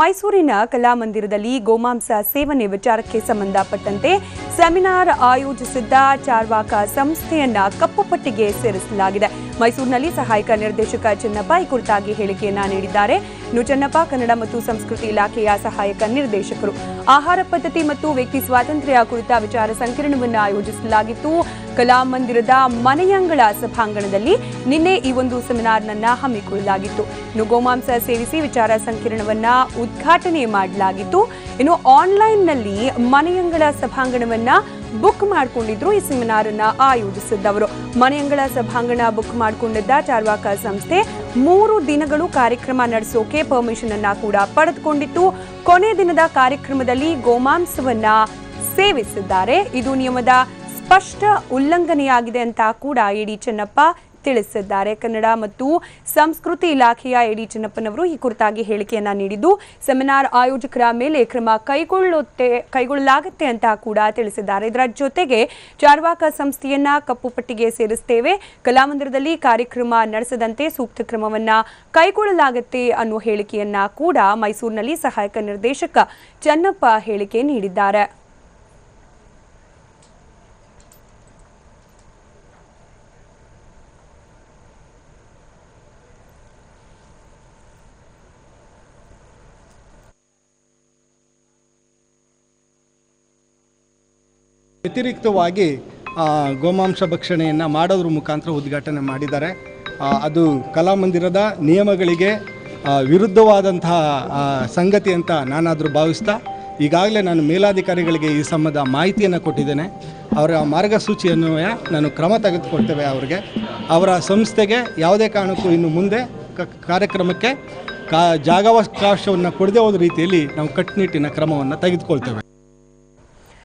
ಮೈಸೂರಿನ ಕಲಾಮಂದಿರದಲ್ಲಿ ಗೋಮಾಂಸ ಸೇವನೆ ವಿಚಾರಕ್ಕೆ ಸಂಬಂಧಪಟ್ಟಂತೆ ಸೆಮಿನಾರ್ ಆಯೋಜಿಸಿದ್ದ ಚಾರ್ವಾಕ ಸಂಸ್ಥೆಯನ್ನ ಕಪ್ಪು ಪಟ್ಟಿಗೆ ಸೇರಿಸಲಾಗಿದೆ. ಮೈಸೂರಿನಲ್ಲಿ ಸಹಾಯಕ ನಿರ್ದೇಶಕ ಚೆನ್ನಪ್ಪ ಈ ಕುರಿತಾಗಿ ಹೇಳಿಕೆಯನ್ನ ನೀಡಿದ್ದಾರೆ. ನುಚನ್ನಪ್ಪ ಚೆನ್ನಪ್ಪ, ಕನ್ನಡ ಮತ್ತು ಸಂಸ್ಕೃತಿ ಇಲಾಖೆಯ ಸಹಾಯಕ ನಿರ್ದೇಶಕರು. ಆಹಾರ ಪದ್ಧತಿ ಮತ್ತು ವ್ಯಕ್ತಿ ಸ್ವಾತಂತ್ರ್ಯ ಕುರಿತ ವಿಚಾರ ಸಂಕಿರಣವನ್ನು ಆಯೋಜಿಸಲಾಗಿತ್ತು. ಕಲಾಮಂದಿರದ ಮನೆಯಂಗಳ ಸಭಾಂಗಣದಲ್ಲಿ ನಿನ್ನೆ ಈ ಒಂದು ಸೆಮಿನಾರ್ನನ್ನ ಹಮ್ಮಿಕೊಳ್ಳಲಾಗಿತ್ತು. ಇನ್ನು ಗೋಮಾಂಸ ಸೇವಿಸಿ ವಿಚಾರ ಸಂಕಿರಣವನ್ನ ಉದ್ಘಾಟನೆ ಮಾಡಲಾಗಿತ್ತು. ಇನ್ನು ಆನ್ಲೈನ್ನಲ್ಲಿ ಮನೆಯಂಗಳ ಸಭಾಂಗಣವನ್ನ ಬುಕ್ ಮಾಡಿಕೊಂಡಿದ್ರು. ಈ ಸೆಮಿನಾರ್ ಅನ್ನ ಆಯೋಜಿಸಿದ್ದವರು. ಮನೆಯಂಗಳ ಸಭಾಂಗಣ ಬುಕ್ ಮಾಡಿಕೊಂಡಿದ್ದ ಚಾರ್ವಾಕ ಸಂಸ್ಥೆ ಮೂರು ದಿನಗಳು ಕಾರ್ಯಕ್ರಮ ನಡೆಸೋಕೆ ಪರ್ಮಿಷನ್ ಅನ್ನ ಕೂಡ ಪಡೆದುಕೊಂಡಿತ್ತು. ಕೊನೆ ದಿನದ ಕಾರ್ಯಕ್ರಮದಲ್ಲಿ ಗೋಮಾಂಸವನ್ನ ಸೇವಿಸಿದ್ದಾರೆ. ಇದು ನಿಯಮದ ಸ್ಪಷ್ಟ ಉಲ್ಲಂಘನೆಯಾಗಿದೆ ಅಂತ ಕೂಡ ಎಡಿ ಚೆನ್ನಪ್ಪ ತಿಳಿಸಿದ್ದಾರೆ. ಕನ್ನಡ ಮತ್ತು ಸಂಸ್ಕೃತಿ ಇಲಾಖೆಯ ಎಡಿ ಚೆನ್ನಪ್ಪನವರು ಈ ಕುರಿತಾಗಿ ಹೇಳಿಕೆಯನ್ನ ನೀಡಿದ್ದು, ಸೆಮಿನಾರ್ ಆಯೋಜಕರ ಮೇಲೆ ಕ್ರಮ ಕೈಗೊಳ್ಳುತ್ತೆ, ಕೈಗೊಳ್ಳಲಾಗುತ್ತೆ ಅಂತ ಕೂಡ ತಿಳಿಸಿದ್ದಾರೆ. ಇದರ ಜೊತೆಗೆ ಚಾರ್ವಾಕ ಸಂಸ್ಥೆಯನ್ನ ಕಪ್ಪು ಪಟ್ಟಿಗೆ ಸೇರಿಸ್ತೇವೆ. ಕಲಾಮಂದಿರದಲ್ಲಿ ಕಾರ್ಯಕ್ರಮ ನಡೆಸದಂತೆ ಸೂಕ್ತ ಕ್ರಮವನ್ನ ಕೈಗೊಳ್ಳಲಾಗುತ್ತೆ ಅನ್ನೋ ಹೇಳಿಕೆಯನ್ನ ಕೂಡ ಮೈಸೂರಿನಲ್ಲಿ ಸಹಾಯಕ ನಿರ್ದೇಶಕ ಚನ್ನಪ್ಪ ಹೇಳಿಕೆ ನೀಡಿದ್ದಾರೆ. ವ್ಯತಿರಿಕ್ತವಾಗಿ ಗೋಮಾಂಸ ಭಕ್ಷಣೆಯನ್ನು ಮಾಡೋದ್ರ ಮುಖಾಂತರ ಉದ್ಘಾಟನೆ ಮಾಡಿದ್ದಾರೆ. ಅದು ಕಲಾಮಂದಿರದ ನಿಯಮಗಳಿಗೆ ವಿರುದ್ಧವಾದಂತಹ ಸಂಗತಿ ಅಂತ ನಾನಾದರೂ ಭಾವಿಸ್ತಾ, ಈಗಾಗಲೇ ನಾನು ಮೇಲಾಧಿಕಾರಿಗಳಿಗೆ ಈ ಸಂಬಂಧ ಮಾಹಿತಿಯನ್ನು ಕೊಟ್ಟಿದ್ದೇನೆ. ಅವರ ಮಾರ್ಗಸೂಚಿಯನ್ನು ನಾನು ಕ್ರಮ ತೆಗೆದುಕೊಳ್ತೇವೆ ಅವರಿಗೆ. ಅವರ ಸಂಸ್ಥೆಗೆ ಯಾವುದೇ ಕಾರಣಕ್ಕೂ ಇನ್ನು ಮುಂದೆ ಕಾರ್ಯಕ್ರಮಕ್ಕೆ, ಕಾ, ಜಾಗಾವಕಾಶವನ್ನು ಕೊಡದೇ ಹೋದ ರೀತಿಯಲ್ಲಿ ನಾವು ಕಟ್ಟುನಿಟ್ಟಿನ ಕ್ರಮವನ್ನು ತೆಗೆದುಕೊಳ್ತೇವೆ.